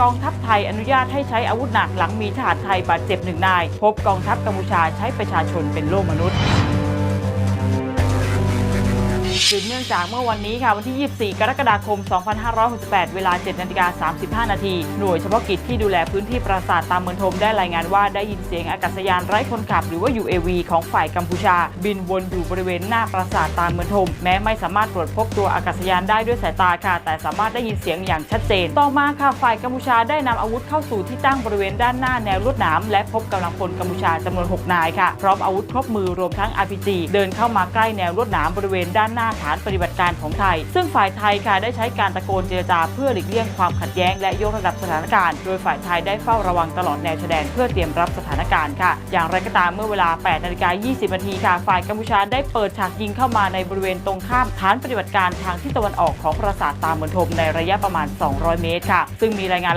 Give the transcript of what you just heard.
กองทัพไทยอนุญาตให้ใช้อาวุธหนักหลังมีทหารไทยบาดเจ็บหนึ่งนาย พบกองทัพกัมพูชาใช้ประชาชนเป็นโล่มนุษย์ สืบเนื่องจากเมื่อวันนี้ค่ะวันที่ 24 กรกฎาคม 2568 เวลา 7นาฬิกา35 นาที หน่วยเฉพาะกิจที่ดูแลพื้นที่ปราสาทตามเมืองทมได้รายงานว่าได้ยินเสียงอากาศยานไร้คนขับ หรือว่า UAV ของฝ่ายกัมพูชา บินวนอยู่บริเวณหน้าปราสาทตามเมืองทม แม้ไม่สามารถตรวจพบตัวอากาศยานได้ด้วยสายตาค่ะ แต่สามารถได้ยินเสียงอย่างชัดเจน ต่อมาค่ะฝ่ายกัมพูชาได้นำอาวุธเข้าสู่ที่ตั้งบริเวณด้านหน้าแนวลวดหนามและพบกำลังพลกัมพูชาจำนวน 6 นายค่ะพร้อมอาวุธครบมือรวมทั้ง RPG เดินเข้ามาใกล้แนวลวดหนามบริเวณด้านหน้าฐานปฏิบัติการของไทย ซึ่งฝ่ายไทยค่ะได้ใช้การตะโกนเจรจาเพื่อหลีกเลี่ยงความขัดแย้งและยกระดับสถานการณ์ โดยฝ่ายไทยได้เฝ้าระวังตลอดแนวชายแดนเพื่อเตรียมรับสถานการณ์ค่ะ อย่างไรก็ตามเมื่อเวลา 8นาฬิกา20นาทีค่ะ ฝ่ายกัมพูชาได้เปิดฉากยิงเข้ามาในบริเวณตรงข้ามฐานปฏิบัติการทางทิศตะวันออกของปราสาทตามเมืองทมในระยะประมาณ 200 เมตรค่ะ ซึ่งมีรายงาน